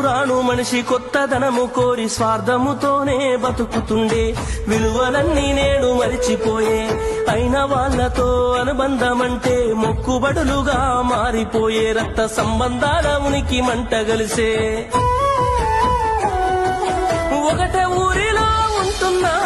రాను మనిషి కొత్తదనము కోరి స్వార్థముతోనే బతుకుతుండే. విలువలన్నీ నేడు మరిచిపోయే. అయిన వాళ్ళతో అనుబంధమంటే మొక్కుబడులుగా మారిపోయే. రక్త సంబంధాల ఉనికి మంట కలిసే ఒకటే ఊరిలో ఉంటున్నా.